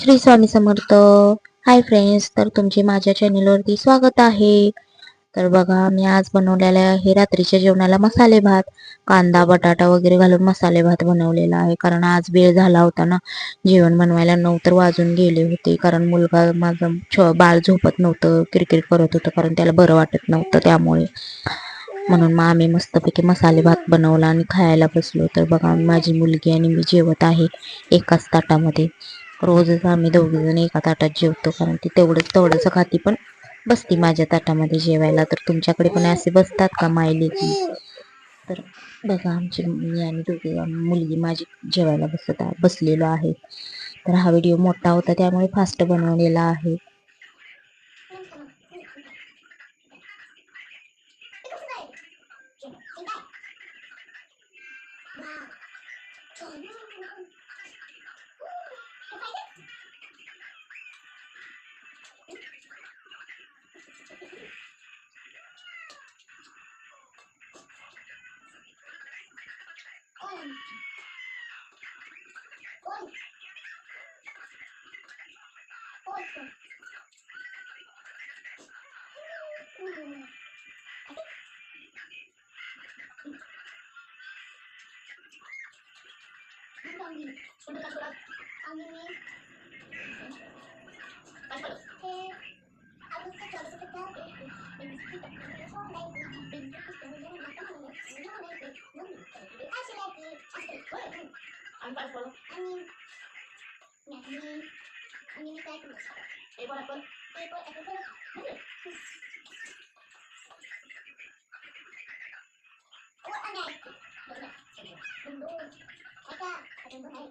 Shri Swami Samarth. Hi friends तर तुमचे माझ्या चॅनलवरती स्वागत आहे. तर बघा मी आज बनवलेला आहे रात्रीच्या जेवणाला मसाले भात. कांदा बटाटा वगैरे घालून मसाले भात बनवलेला आहे. कारण आज वेळ झाला होता ना जेवण बनवायला नऊ तर वाजून गेले होते. कारण मुलगा माझं छ बाळ झोपत नव्हतं क्रिकेट करत होतं. कारण त्याला बरं वाटत नव्हतं त्यामुळे. म्हणून मग आम्ही मस्तपैकी मसाले भात बनवला आणि खायला बसलो. तर बघा माझी मुलगी आणि मी जेवत आहे एकाच ताटामध्ये. रोजच आम्ही दोघीजण एका ताटात जेवतो कारण ती तेवढंच तेवढंच खाती पण बसती माझ्या ताटामध्ये जेवायला. तर तुमच्याकडे पण असे बसतात का मायले तर बघा आमची मी आणि दोघी मुलगी माझी जेवायला बसत आहे बसलेलो आहे. तर हा व्हिडिओ मोठा होता त्यामुळे फास्ट बनवलेला आहे. Udah kasih angin nih. Anfangsfolge. Annehmen. Ja, annehmen. Annehmen ist gleich gemacht. Ey, boah, boah. Ey, boah, Apple, Apple. Apple. Oh, annehmen. Bumbo. Alter, Bumbo, hey.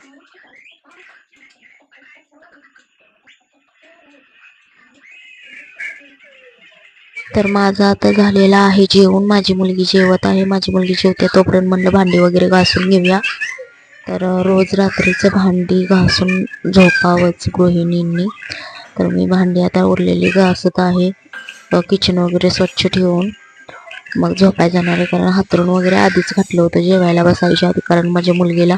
Thank you. तर माझं आता झालेलं आहे जेवण. माझी मुलगी जेवत आहे. माझी मुलगी जेवते. तोपर्यंत म्हणलं भांडी वगैरे घासून घेऊया. तर रोज रात्रीचं भांडी घासून झोपावंच गृहिणींनी. तर मी भांडी आता उरलेली घासत आहे. किचन वगैरे स्वच्छ ठेवून. मग झोपाय जाणार आहे. कारण हातरून वगैरे आधीच घातलं होतं जेवायला बसायच्या आधी. कारण माझ्या मुलगीला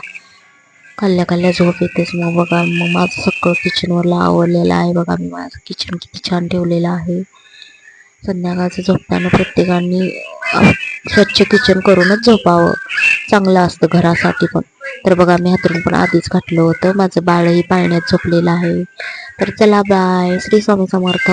खाल्ल्या खाल्ल्या झोप येतेच. मग बघा मग माझं सगळं किचनवरला आवडलेलं आहे. बघा मी माझं किचन किती छान ठेवलेलं आहे. संध्याकाळचं झोपताना प्रत्येकाने स्वच्छ किचन करूनच झोपावं. चांगलं असतं घरासाठी पण. तर बघा मी हातरून पण आधीच घातलं होतं. माझं बाळही पाळण्यात झोपलेलं आहे. तर चला बाय. श्री स्वामी समर्थ.